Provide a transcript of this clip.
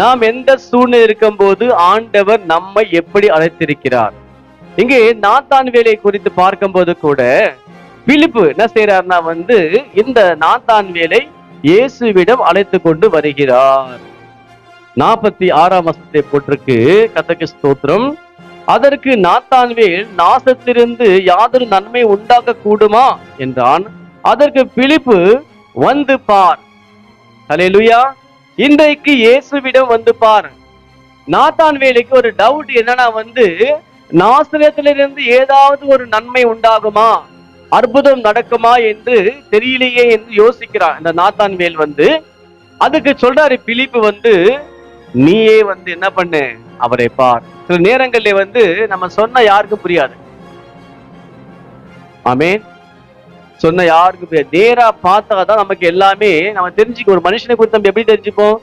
நாம் எந்த சூழ்நிலை இருக்கும் போது ஆண்டவர் நம்மை எப்படி அழைத்திருக்கிறார்? இங்கே நாத்தான் வேலை குறித்து பார்க்கும்போது கூட பிலிப்பு என்ன செய்யறாருன்னா வந்து இந்த நாத்தான் வேலை இயேசுவிடம் அழைத்து கொண்டு வருகிறார். நாற்பத்தி ஆறாம் வசத்தை போட்டிருக்கு கத்தக்கு ஸ்தோத்திரம். அதற்கு நாத்தான்வேல் நாசத்திலிருந்து யாதொரு நன்மை உண்டாக்க கூடுமா என்றான். அதற்கு பிலிப்பு வந்து பார். ஹalleluya. இன்றைக்கு இயேசுவிடம் வந்து பார். நாத்தான் வேலைக்கு ஒரு டவுட் என்னன்னா வந்து நாசிரியத்திலிருந்து ஏதாவது ஒரு நன்மை உண்டாகுமா? அற்புதம் நடக்குமா என்று தெரியலையே என்று யோசிக்கிறான் இந்த நாத்தான் வேல் வந்து. அதுக்கு சொல்றாரு பிலிப்பு வந்து நீயே வந்து என்ன பண்ணு? அவரை பார். சில நேரங்கள்ல வந்து நம்ம சொன்ன யாருக்கும் புரியாது. ஆமேன். சொன்ன யாருக்கும் நேரா பார்த்தா தான் நமக்கு எல்லாமே நம்ம தெரிஞ்சுக்க ஒரு மனுஷனை குறித்து நம்ம எப்படி தெரிஞ்சுப்போம்?